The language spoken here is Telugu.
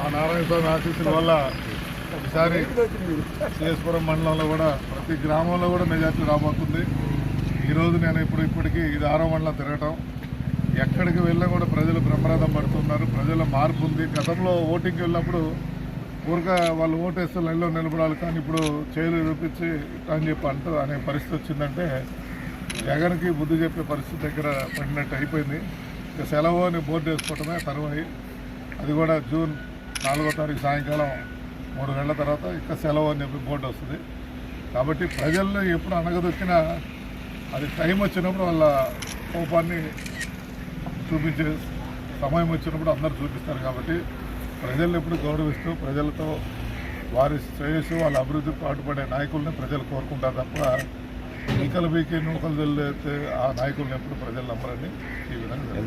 ఆ నారాయణ స్వామి ఆశీస్సుల వల్ల ఒకసారి సిఎస్పురం మండలంలో కూడా ప్రతి గ్రామంలో కూడా మెజార్టీ రాబోతుంది. ఈరోజు నేను ఇప్పుడు ఇప్పటికీ ఇది ఆరో మండలం తిరగటం. ఎక్కడికి వెళ్ళినా కూడా ప్రజలు బ్రహ్మరథం పడుతున్నారు. ప్రజల మార్పు ఉంది. గతంలో ఓటింగ్కి వెళ్ళినప్పుడు ఊరిక వాళ్ళు ఓటేస్తే లైన్లో నిలబడాలి కానీ ఇప్పుడు చేయలు చూపించి అని చెప్పి అంటూ అనే పరిస్థితి వచ్చిందంటే జగన్కి బుద్ధి చెప్పే పరిస్థితి దగ్గర పడినట్టు అయిపోయింది. ఇక సెలవు అని బోర్డు వేసుకోవటమే తరువాయి. అది కూడా జూన్ నాలుగో తారీఖు సాయంకాలం మూడు గంటల తర్వాత ఇక సెలవు అని చెప్పి బోర్డు వస్తుంది. కాబట్టి ప్రజల్లో ఎప్పుడు అనగదొచ్చినా అది టైం వచ్చినప్పుడు వాళ్ళ కోపాన్ని చూపించే సమయం వచ్చినప్పుడు అందరు చూపిస్తారు కాబట్టి ప్రజల్ని ఎప్పుడు గౌరవిస్తూ ప్రజలతో వారి శ్రేయస్సు వాళ్ళ అభివృద్ధికి పాటుపడే నాయకుల్ని ప్రజలు కోరుకుంటారు తప్ప ఈకలు బీకి నూకలు చల్లితే ఆ నాయకుల్ని ఎప్పుడు ప్రజలు నమ్మరండి. ఈ విధంగా